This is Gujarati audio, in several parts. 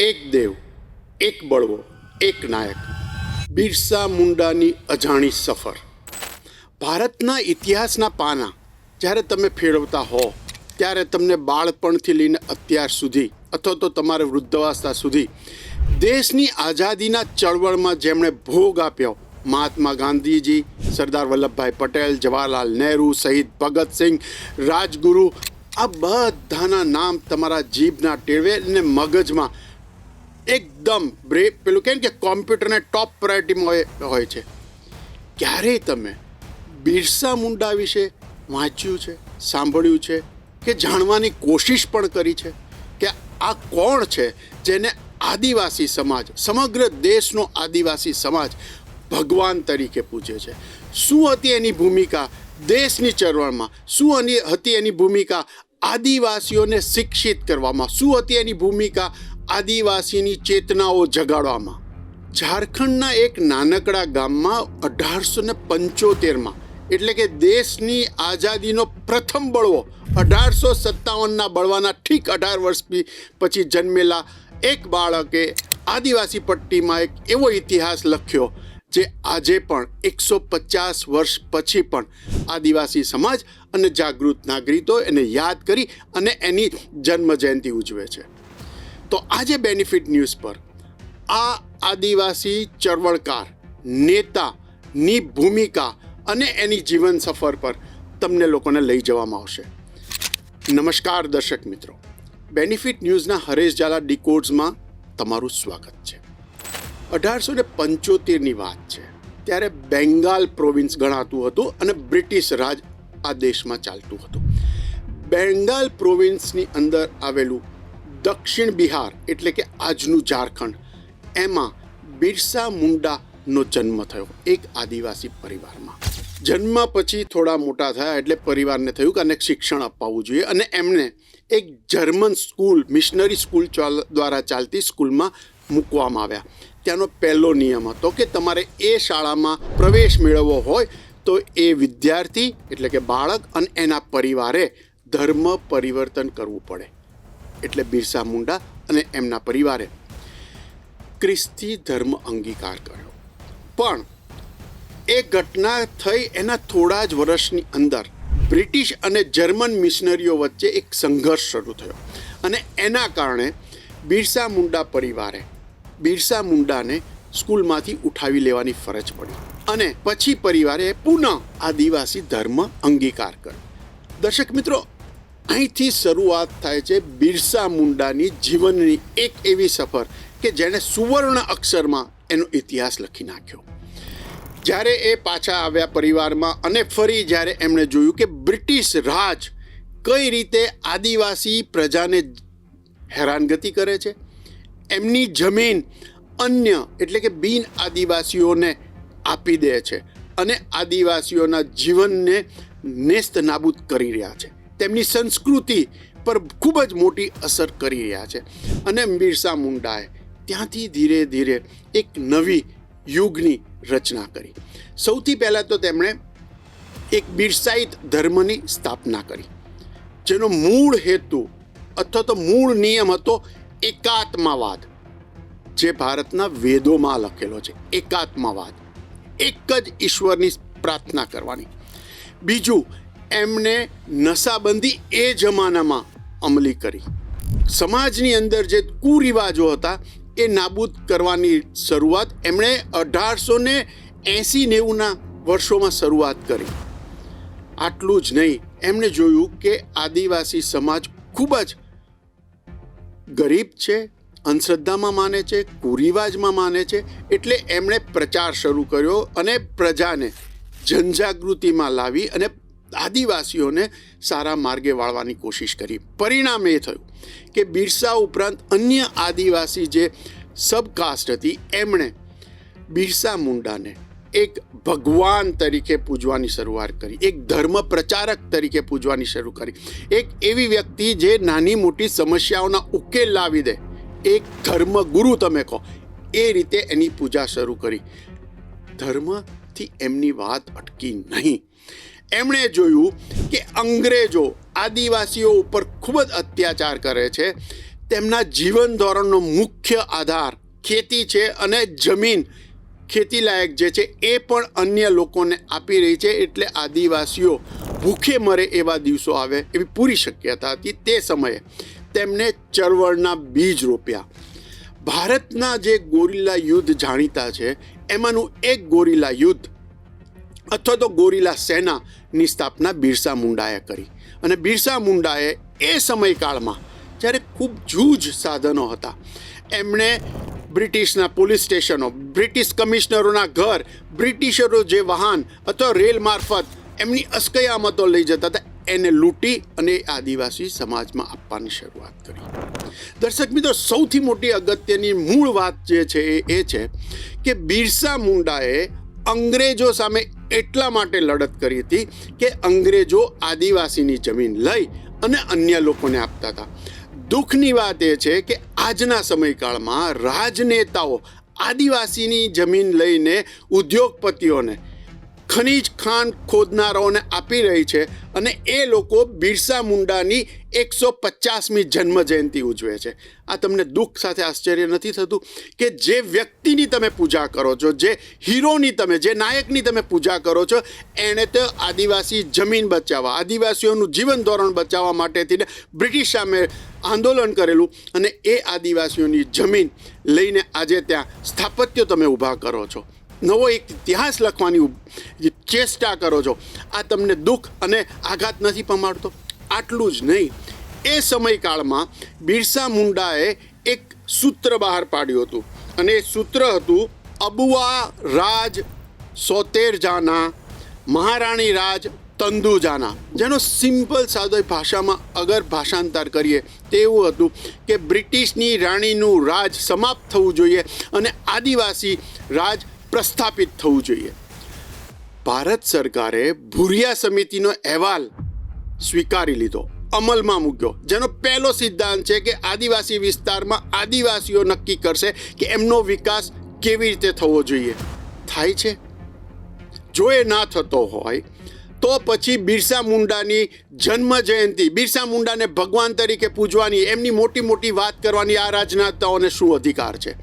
એક દેવ, એક બળવો, એક નાયક. બિરસા મુંડાની અજાણી સફર. ભારતના ઇતિહાસના પાના. જ્યારે તમે ફેરવતા હો, ત્યારે તમને બાળપણથી લઈને અત્યાર સુધી, અથવા તો તમારે વૃદ્ધાવસ્થા સુધી, દેશની આઝાદીના ચળવળમાં જેમણે ભોગ આપ્યો, મહાત્મા ગાંધીજી, સરદાર વલ્લભભાઈ પટેલ, જવાહરલાલ નહેરુ, શહીદ ભગતસિંહ રાજગુરુ, આ બધાના નામ તમારા જીભના ટેળવે અને મગજમાં એકદમ બ્રે પેલું કેમ કે કોમ્પ્યુટરને ટોપ પ્રાયોરિટીમાં હોય હોય છે. ક્યારેય તમે બિરસા મુંડા વિશે વાંચ્યું છે, સાંભળ્યું છે કે જાણવાની કોશિશ પણ કરી છે કે આ કોણ છે જેને આદિવાસી સમાજ, સમગ્ર દેશનો આદિવાસી સમાજ ભગવાન તરીકે પૂજે છે? શું હતી એની ભૂમિકા દેશની ચળવળમાં? શું હતી એની ભૂમિકા આદિવાસીઓને શિક્ષિત કરવામાં? શું હતી એની ભૂમિકા આદિવાસીની ચેતનાઓ જગાડવામાં. ઝારખંડના એક નાનકડા ગામમાં અઢારસો ને પંચોતેરમાં, એટલે કે દેશની આઝાદીનો પ્રથમ બળવો, અઢારસો સત્તાવનના બળવાના ઠીક અઢાર વર્ષ પછી જન્મેલા એક બાળકે આદિવાસી પટ્ટીમાં એક એવો ઇતિહાસ લખ્યો, જે આજે પણ એકસો પચાસ વર્ષ પછી પણ આદિવાસી સમાજ અને જાગૃત નાગરિકો એને યાદ કરી અને એની જન્મ જયંતિ ઉજવે છે. તો આજે બેનિફિટ ન્યૂઝ પર આ આદિવાસી ચળવળકાર નેતાની ભૂમિકા અને એની જીવન સફર પર તમને લોકોને લઈ જવામાં આવશે. નમસ્કાર દર્શક મિત્રો. બેનિફિટ ન્યૂઝના હરેશ ઝાલા ડીકોડ્સમાં તમારું સ્વાગત છે. અઢારસો ને પંચોતેરની વાત છે. ત્યારે બેંગાલ પ્રોવિન્સ ગણાતું હતું અને બ્રિટિશ રાજ આ દેશમાં ચાલતું હતું. બેંગાલ પ્રોવિન્સની અંદર આવેલું દક્ષિણ બિહાર એટલે કે આજનું ઝારખંડ. એમાં બિરસા મુંડાનો જન્મ થયો એક આદિવાસી પરિવારમાં. જન્મ પછી થોડા મોટા થયા એટલે પરિવારને થયું કે આને શિક્ષણ અપાવવું જોઈએ અને એમને એક જર્મન સ્કૂલ, મિશનરી સ્કૂલ દ્વારા ચાલતી સ્કૂલમાં મૂકવામાં આવ્યા. ત્યાંનો પહેલો નિયમ હતો કે તમારે એ શાળામાં પ્રવેશ મેળવવો હોય તો એ વિદ્યાર્થી એટલે કે બાળક અને એના પરિવારે ધર્મ પરિવર્તન કરવું પડે. એટલે બિરસા મુંડા અને એમના પરિવારે ખ્રિસ્તી ધર્મ અંગીકાર કર્યો. પણ એ ઘટના થઈ એના થોડા જ વર્ષની અંદર બ્રિટિશ અને જર્મન મિશનરીઓ વચ્ચે એક સંઘર્ષ શરૂ થયો. અને એના કારણે બિરસા મુંડા પરિવારે બિરસા મુંડાને સ્કૂલમાંથી ઉઠાવી લેવાની ફરજ પડી. અને પછી પરિવારે પુનઃ આદિવાસી ધર્મ અંગીકાર કર્યો. દર્શક મિત્રો અહીંથી શરૂઆત થાય છે બિરસા મુંડાની જીવનની એક એવી સફર કે જેણે સુવર્ણ અક્ષરમાં એનો ઇતિહાસ લખી નાખ્યો. જ્યારે એ પાછા આવ્યા પરિવારમાં અને ફરી જ્યારે એમણે જોયું કે બ્રિટિશ રાજ કઈ રીતે આદિવાસી પ્રજાને હેરાનગતિ કરે છે, એમની જમીન અન્ય એટલે કે બિન આદિવાસીઓને આપી દે છે અને આદિવાસીઓના જીવનને નેસ્ત નાબૂદ કરી રહ્યા છે. તેમની સંસ્કૃતિ પર ખૂબ જ મોટી અસર કરી રહ્યા છે. અને બિરસા મુંડાએ ત્યાંથી ધીરે ધીરે એક નવી યુગની રચના કરી. સૌથી પહેલાં તો તેમણે એક બિરસાઈત ધર્મની સ્થાપના કરી. જેનો મૂળ હેતુ અથવા તો મૂળ નિયમ હતો એકાત્માવાદ. જે ભારતના વેદોમાં લખેલો છે, એકાત્માવાદ. એક જ ઈશ્વરની પ્રાર્થના કરવાની. બીજું એમણે નશાબંધી એ જમાનામાં અમલી કરી. સમાજની અંદર જે કુરિવાજો હતા, એ નાબૂદ કરવાની શરૂઆત એમણે અઢારસો ને એંસી નેવુંના વર્ષોમાં શરૂઆત કરી. આટલું જ નહીં, એમણે જોયું કે આદિવાસી સમાજ ખૂબ જ ગરીબ છે, અંધશ્રદ્ધામાં માને છે, કુરિવાજમાં માને છે, એટલે એમણે પ્રચાર શરૂ કર્યો અને પ્રજાને જનજાગૃતિમાં લાવી અને આદિવાસીઓને સારા માર્ગે વાળવાની કોશિશ કરી. પરિણામ એ થયું કે બિરસા ઉપરાંત અન્ય આદિવાસી જે સબકાસ્ટ હતી, એમણે બિરસા મુંડાને એક ભગવાન તરીકે પૂજવાની શરૂઆત કરી, એક ધર્મ પ્રચારક તરીકે પૂજવાની શરૂ કરી. એક એવી વ્યક્તિ જે નાની મોટી સમસ્યાઓના ઉકેલ લાવી દે, એક ધર્મ ગુરુ તમે કહો, એ રીતે એની પૂજા શરૂ કરી. ધર્મથી એમની વાત અટકી નહીં. એમણે જોયું કે અંગ્રેજો આદિવાસીઓ ઉપર ખૂબ જ અત્યાચાર કરે છે. તેમના જીવન ધોરણનો મુખ્ય આધાર ખેતી છે અને જમીન ખેતી લાયક જે છે એ પણ અન્ય લોકોને આપી રહી છે એટલે આદિવાસીઓ ભૂખે મરે એવા દિવસો આવે એવી પૂરી શક્યતા હતી તે સમયે તેમને ચળવળના બીજ રોપ્યા. ભારતના જે ગોરિલ્લા યુદ્ધ જાણીતા છે, એમાંનું એક ગોરિલા યુદ્ધ અથવા તો ગોરિલા સેનાની સ્થાપના બિરસા મુંડાએ કરી. અને બિરસા મુંડાએ એ સમયકાળમાં જ્યારે ખૂબ જૂજ સાધનો હતા, એમણે બ્રિટિશના પોલીસ સ્ટેશનો, બ્રિટિશ કમિશનરોના ઘર, બ્રિટિશરો જે વાહન અથવા રેલ મારફત એમની અસ્કયામતો લઈ જતા હતા, એને લૂંટી અને આદિવાસી સમાજમાં આપવાની શરૂઆત કરી. દર્શક મિત્રો, સૌથી મોટી અગત્યની મૂળ વાત જે છે એ છે કે બિરસા મુંડાએ અંગ્રેજો સામે એટલા માટે લડત કરી હતી કે અંગ્રેજો આદિવાસીની જમીન લઈ અને અન્ય લોકોને આપતા હતા. દુઃખની વાત એ છે કે આજના સમયકાળમાં રાજનેતાઓ આદિવાસીની જમીન લઈને ઉદ્યોગપતિઓને ખનીજ ખાણ ખોદનારાઓને આપી રહી છે અને એ લોકો બિરસા મુંડાની એકસો પચાસમી જન્મ જયંતિ ઉજવે છે. આ તમને દુઃખ સાથે આશ્ચર્ય નથી થતું કે જે વ્યક્તિની તમે પૂજા કરો છો, જે હીરોની તમે, જે નાયકની તમે પૂજા કરો છો, એણે તો આદિવાસી જમીન બચાવવા, આદિવાસીઓનું જીવન ધોરણ બચાવવા માટેથી બ્રિટિશ સામે આંદોલન કરેલું અને એ આદિવાસીઓની જમીન લઈને આજે ત્યાં સ્થાપત્ય તમે ઊભા કરો છો. નવો એક ઇતિહાસ લખવાની ચેષ્ટા કરો છો. આ તમને દુઃખ અને આઘાત નથી પમાડતો. આટલું જ નહીં. એ સમયકાળમાં બિરસા મુંડાએ એક સૂત્ર બહાર પાડ્યું હતું. અને એ સૂત્ર હતું, અબુઆ રાજ સોતેર જાના મહારાણી રાજ તંદુ જાના સિમ્પલ સાદો ભાષામાં અગર ભાષાંતર કરીએ તે એવું હતું કે બ્રિટિશની રાણીનું રાજ સમાપ્ત થવું જોઈએ અને આદિવાસી રાજ પ્રસ્થાપિત થવું જોઈએ. ભારત સરકારે ભુરિયા સમિતિનો અહેવાલ સ્વીકારી લીધો. અમલમાં મૂક્યો. જેનો પહેલો સિદ્ધાંત છે કે આદિવાસી વિસ્તારમાં આદિવાસીઓ નક્કી કરશે કે એમનો વિકાસ કેવી રીતે થવો જોઈએ. થાય છે? જો એ ના થતો હોય, તો પછી બિરસા મુંડાની જન્મ જયંતિ, બિરસા મુંડાને ભગવાન તરીકે પૂજવાની, એમની મોટી મોટી વાત કરવાની આ રાજનેતાઓને શું અધિકાર છે?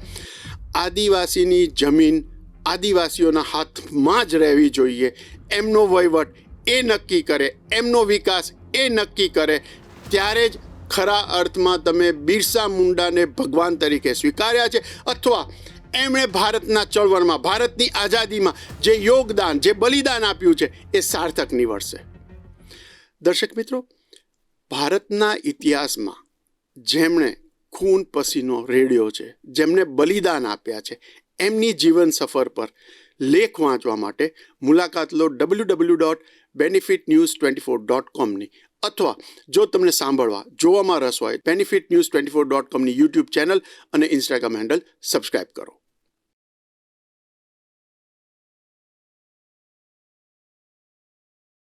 આદિવાસીની જમીન આદિવાસીઓના હાથમાં જ રહેવી જોઈએ. એમનો વહીવટ એ નક્કી કરે, એમનો વિકાસ એ નક્કી કરે. ત્યારે જ ખરા અર્થમાં તમે બિરસા મુંડાને ભગવાન તરીકે સ્વીકાર્યા છે અથવા એમણે ભારતના ચળવળમાં, ભારતની આઝાદીમાં જે યોગદાન, જે બલિદાન આપ્યું છે એ સાર્થક નીવડશે. દર્શક મિત્રો, ભારતના ઇતિહાસમાં જેમણે ખૂન પસીનો રેડિયો છે, જેમણે બલિદાન આપ્યા છે એમની જીવન સફર પર લેખ વાંચવા માટે મુલાકાત લો W W dot benefit news twenty four dot કોમની અથવા જો તમને સાંભળવા, જોવામાં રસ હોય benefit news twenty four dot કોમની YouTube channel અને ઇન્સ્ટાગ્રામ હેન્ડલ સબસ્ક્રાઇબ કરો.